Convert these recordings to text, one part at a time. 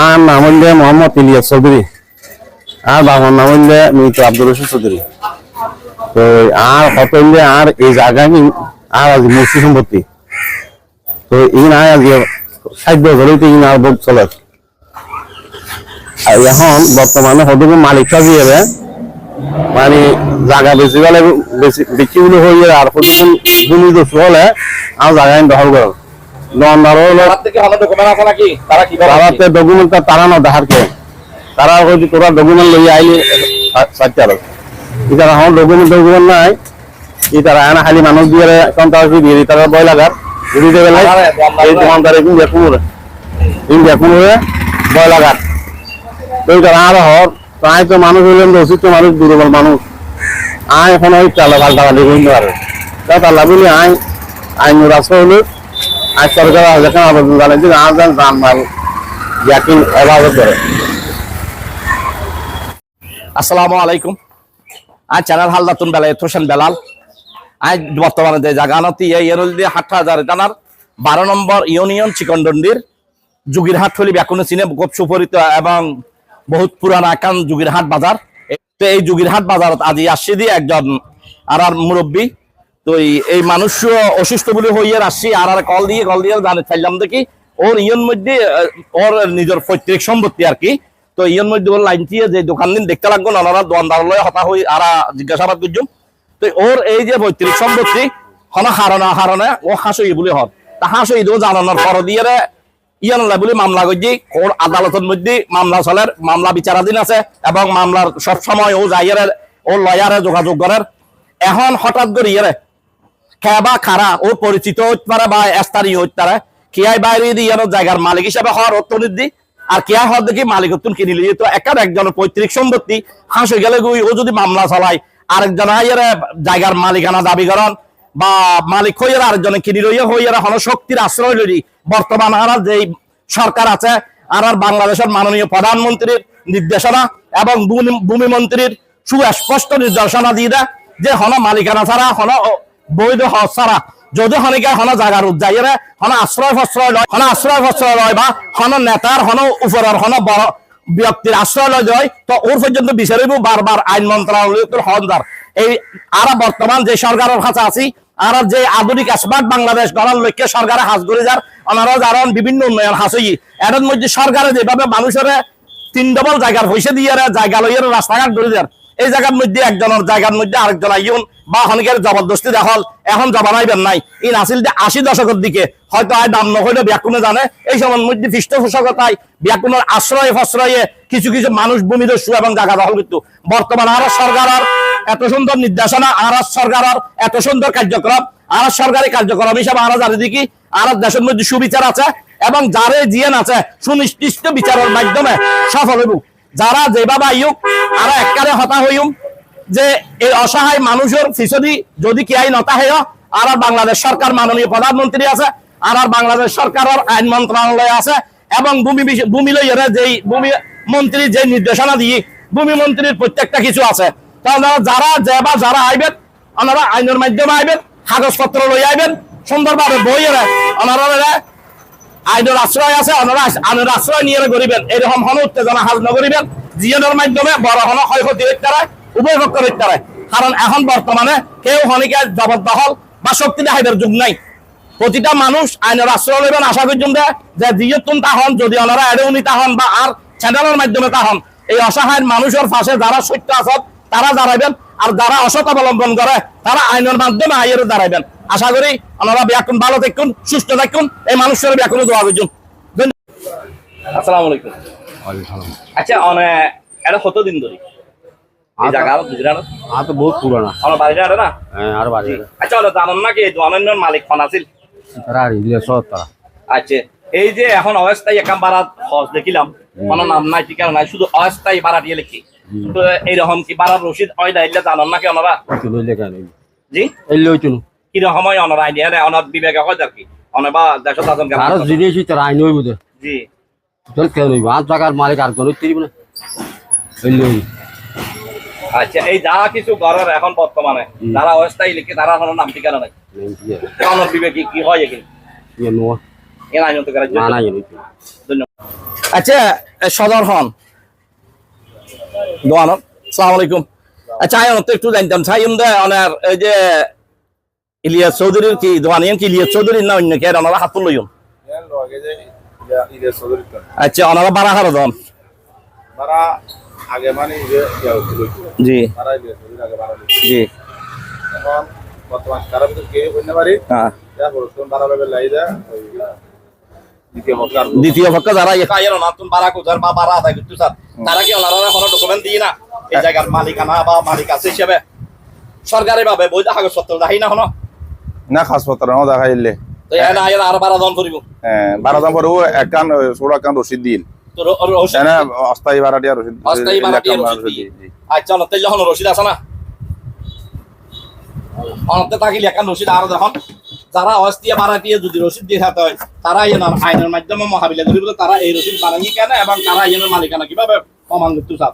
আর নাম হইলে মোহাম্মদ ইলিয়াস চৌধুরী। আর বাবার নাম হইলে মৃত আব্দুল রশিদ চৌধুরী। তো আর কত হইলে আর এই জায়গা আর আজ মুসি সম্পত্তি? তো ইন আর আজকে ষাট বছর হইতে ইন আর ভোগ চলে। আর এখন বর্তমানে হয়তো মালিক সাজিয়ে মানে জায়গা বেশি গেলে বেশি বেশি গুলো হয়ে আর প্রতিদিন জমি দোষ হলে আর জায়গা দখল করো। ডকুমেন্ট তারা না তারা তোরা ডকুমেন্ট লই আইলি আমার ডকুমেন্ট ডকুমেন্ট নাই। আনা খালি মানুষ দিয়ে সন্ত্রাসী দিয়ে দিই, তারা ভয় লাগার যদি দেবে নাই এই দোকানদারে কিন্তু দেখুন কিন্তু দেখুন ভয় লাগার তো তারা আর হর তাই তো মানুষ হইলেন রসিদ তো মানুষ দুর্বল মানুষ। আয় এখন ওই চালা পাল্টা পাল্টি করতে পারে তা তার লাগুলি আই আইন রাস্তা হলো আজ সরকার যেখানে আবেদন এভাবে করে। আসসালামু আলাইকুম। আজ চ্যানেল হোসেন বেলাল। আজ বর্তমানে যে জাগানতি জানার বারো নম্বর ইউনিয়ন চিকনডন্ডির যুগিরহাট হলি ব্যাকুনে চিনে খুব সুপরিচিত এবং বহুত পুরানা একান যুগিরহাট বাজার। তো এই যুগিরহাট বাজারত আজি আসছি দিয়ে একজন আর মুরব্বী তো এই- মানুষ অসুস্থ বলে হইয়ে আসছি আর আর কল দিয়ে কল দিয়ে জানে চাইলাম দেখি। ওর ইয়ন মধ্যে ওর নিজের পৈতৃক সম্পত্তি আর কি। তো ইয়ন মধ্যে ওর লাইন দিয়ে যে দোকান দিন দেখতে লাগবো নানারা দোকানদার লয় হতা হই, আর জিজ্ঞাসাবাদ করছুম। তো ওর এই যে পৈতৃক সম্পত্তি, হন হারনা হারনে ও হাসই বলে হন তা হাসই দিও জানানোর পর দিয়ে রে, ইয়ান বলে মামলা করছি, ওর আদালতের মধ্যে মামলা চলের, মামলা বিচারাধীন আছে, এবং মামলার সব সময় ও যাইয়ারে ও লয়ারে যোগাযোগ করার। এখন হঠাৎ করে খেবা খারা ও পরিচিত হইতে বা স্থানীয় হইতে পারে বাইরে দিয়ে জায়গার মালিক হিসাবে হওয়ার অর্থনীতি আর কিয়া হওয়ার দেখি মালিক অর্থন কিনিলে। তো একার একজনের পৈতৃক সম্পত্তি হাঁস হয়ে গেলে গুই ও যদি মামলা চালায় আরেকজন আইয়ার জায়গার মালিকানা দাবি করেন বা মালিক হইয়ার আরেকজনে কিনি লইয়া হইয়ার হন শক্তির আশ্রয় লই বর্তমান আর যে সরকার আছে আর আর বাংলাদেশের মাননীয় প্রধানমন্ত্রীর নির্দেশনা এবং ভূমি মন্ত্রীর সুস্পষ্ট নির্দেশনা দিয়ে দেয় যে হন মালিকানা ছাড়া হন বৈধ ছাড়া যদি হন জাগার হন আশ্রয় ফশ্রয় লয়, হন আশ্রয় ফশ্রয় লয় বা হন নেতার হন হন বড় ব্যক্তির আশ্রয় লয় যায়, তো ওর পর্যন্ত বিচারিব বারবার আইন হনদার এই আর বর্তমান যে সরকারের কাছে আছি আর যে আধুনিক স্মার্ট বাংলাদেশ গড়ার লক্ষ্যে সরকারে হাজ করে যার ওনারা যারা বিভিন্ন উন্নয়ন হাসই এর মধ্যে সরকারে যেভাবে মানুষের তিন ডবল জায়গার পয়সা দিয়ে জায়গা লইয়ে রাস্তাঘাট করে দেয়। এই জায়গার মধ্যে একজনের জায়গার মধ্যে আরেকজন আইন বা হনিকের জবরদস্তি দেখাল, এখন জবানাইবেন নাই। এই নাসিল যে আশি দশকের দিকে, হয়তো আয় দাম নহলে ব্যাকুনে জানে, এই সময়ের মধ্যে পৃষ্ঠপোষকতায় ব্যাকুনের আশ্রয় ফশ্রয়ে কিছু কিছু মানুষ ভূমিদস্যু এবং জায়গা দখল করতো। বর্তমান আর সরকার এত সুন্দর নির্দেশনা আর সরকার এত সুন্দর কার্যক্রম আর সরকারি কার্যক্রম হিসাবে আর জানি দেখি আর দেশের মধ্যে সুবিচার আছে এবং যারে জিয়ান আছে, সুনির্দিষ্ট বিচারের মাধ্যমে সফল হইব। যারা যেভাবে আইয়ুক আর এককারে হতা হইম যে এই অসহায় মানুষের ফিসদি যদি কি আইন হতা হয় আর বাংলাদেশ সরকার মাননীয় প্রধানমন্ত্রী আছে, আর বাংলাদেশ সরকারের আইন মন্ত্রণালয় আছে, এবং ভূমি ভূমি লইয়ারে যেই ভূমি মন্ত্রী যে নির্দেশনা দিয়ে ভূমি মন্ত্রীর প্রত্যেকটা কিছু আছে। তাহলে যারা যে যারা আইবেন ওনারা আইনের মাধ্যমে আইবেন, কাগজপত্র লই আইবেন, সুন্দরভাবে বইয়ের ওনারা আইনের আশ্রয় আছে ওনারা আইনের আশ্রয় নিয়ে করিবেন এরকম হন উত্তেজনা হাজ নকরিবেন জিএনের মাধ্যমে বড় হন ক্ষয়ক্ষতি হইতে পারে উভয় পক্ষ হইতে পারে কারণ এখন বর্তমানে কেউ হনিকে জবরদখল বা শক্তি দেখাইবার যুগ নাই। প্রতিটা মানুষ আইনের আশ্রয় লইবেন আশা করছেন যে জিয়তুন তাহন যদি ওনারা এড়েউনি তাহন বা আর চ্যানেলের মাধ্যমে তাহন এই অসহায় মানুষের পাশে যারা সত্য আসত তারা দাঁড়াইবেন আর যারা অসৎ অবলম্বন করে, তারা আইনের মাধ্যমে আইয়ের দাঁড়াইবেন। আশা করি ওনারা ব্যাকুন ভালো থাকুন, সুস্থ থাকুন, এই মানুষের ব্যাকুনে দোয়া করছেন আসসালামু আলাইকুম। আচ্ছা এটা কত ধরে? এই জায়গা গুজরাট? আর তো বহুত পুরানা। আমার বাড়িটা এটা না? হ্যাঁ আর বাড়ি আচ্ছা ওটা জানেন না কি এই মালিক খন আছিল। তারা আর ইলিয়াস তারা। আচ্ছা এই যে এখন অস্থায়ী একাম বারাত খরচ দেখিলাম কোনো নাম নাই ঠিকানা নাই শুধু অস্থায়ী বাড়া দিয়ে লিখি। তো এইরকম কি বাড়ার রসিদ হয় দাইলে জানেন না কি ওনারা জি? এই লই তুলো। কীরকম সময় অনার? আইডিয়া নেই অনার বিবেকে হয় আর কি? অনে বা আছেন কেন আরও জিনিস তারা আইন হইব জি। আর জায়গার মালিক আর কোন তিরিব না আচ্ছা এই যা কিছু ঘরের এখন বর্তমানে যারা অস্থায়ী লিখে তারা কোনো নাম ঠিকানা নাই। বিবেকে কি হয় এখানে? আচ্ছা সদর হন। দোয়ান সালাম আলাইকুম। আচ্ছা আয়ন তো একটু জানতাম। সাইম দে অনার এই যে ইলিয়াস চৌধুরীর কি দোয়ানিয়ান কি ইলিয়াস চৌধুরীর না অন্য কে? ওনারা হাত লইম আচ্ছা ওনারা বারা হারো দন আগে মানে যে জি। জি। এখন বর্তমান তারা ভিতর কে হইতে পারি? হ্যাঁ। যা দ্বিতীয় পক্ষে দ্বিতীয় পক্ষ যারা একা এর না তুমি বারা কোজার বা বারা আদায় করতে চান। তারা কি ওনারা কোনো ডকুমেন্ট দিয়ে না? এই জায়গার মালিকানা বা মালিক আছে হিসেবে। সরকারি ভাবে বৈধ কাগজপত্র দেখাই না হনো না খাস পত্র না বারা দন করিব দাম পরে একান ষোলো একান রসিদ দিল তো র- র- রসিদ এনে অস্থায়ী ভাড়াটিয়া রসিদ অস্থায়ী ভাড়াটিয়া এলাকা রসিদ দিয়ে। জি। আচ্ছা অনতে যখন রসিদ আছে না? অনতে থাকিলে এখন রসিদ আর যখন যারা অস্থায়ী ভাড়াটিয়া যদি রসিদ দিয়ে থাকতে হয় তারা এনার আইনের মাধ্যমে মহাবিলে তারা এই রসিদ বানানি কেন এবং তারা এনের মালিকানা কীভাবে প্রমাণ করতে চান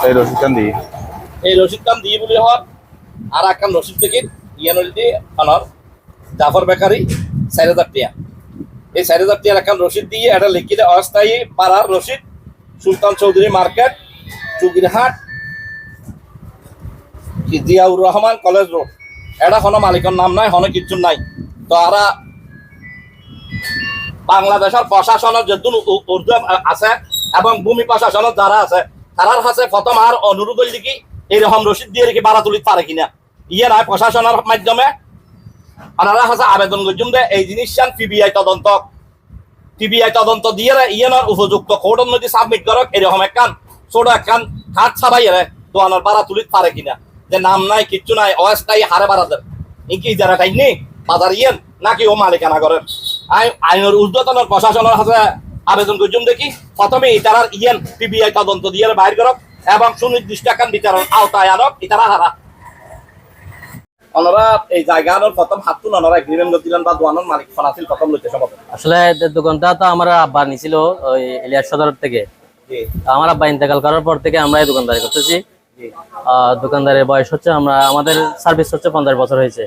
এই রসিদ কান দিই। এই রসিদ কাম দিয়ে বলি হওয়ার আর একখান রসিদ থেকে ইয়ানুল আনার জাফর বেকারি চার হাজার টিয়া। এই চার হাজার টিয়ার একখান রসিদ দিয়ে এটা লিখি দেয় অস্থায়ী পাড়ার রসিদ, Sultan Chowdhury market, Chugirhat, Ziaur Rahman college road. এটা কোনো মালিকের নাম নাই, হনো কিচ্ছু নাই। তো আরা বাংলাদেশের প্রশাসনের উ- উর্দু আছে এবং ভূমি প্রশাসনের যারা আছে, তারার কাছে প্রথম আর অনুরোধ কি এইরকম রসিদ দিয়ে রেখে বাড়া তুলিতে পারে কিনা? ইয়ে নয় প্রশাসনের মাধ্যমে ওনারা কাছে আবেদন করছুন যে এই জিনিসটান পিবিআই তদন্ত। পিবিআই তদন্ত দিয়ে ইয়ে নয় উপযুক্ত কোর্টের মধ্যে সাবমিট করক, এরকম একখান ছোট একখান হাত ছাড়াই রে তো আনার বাড়া তুলিতে পারে কিনা। যে নাম নাই, কিচ্ছু নাই অস্থায়ী হারে বাড়া দেয় ইনকি যারা খাইনি বাজার ইয়েন নাকি ও মালিকানা করেন? আই- আইনের ঊর্ধ্বতনের প্রশাসনের হাতে আবেদন করছুন দেখি প্রথমে ইতারার ইয়েন পিবিআই তদন্ত দিয়ে বাইর করক, এবং সুনির্দিষ্ট একখান বিচারের আওতায় আনক, ইতারা হারা। ওনারা এই জায়গার প্রথম হাত তুল ওনারা এগ্রিমেন্ট করছিলেন বা দোয়ানোর মালিক ফোন আছিল প্রথম লইতে সম্ভব আসলে দোকানটা তো আমার আব্বা নিছিল ওই ইলিয়াস সদর থেকে। আমার আব্বা ইন্তেকাল করার পর থেকে আমরা এই দোকানদারি করতেছি। আহ, দোকানদারের বয়স হচ্ছে আমরা আমাদের সার্ভিস হচ্ছে পঞ্চাশ বছর হয়েছে।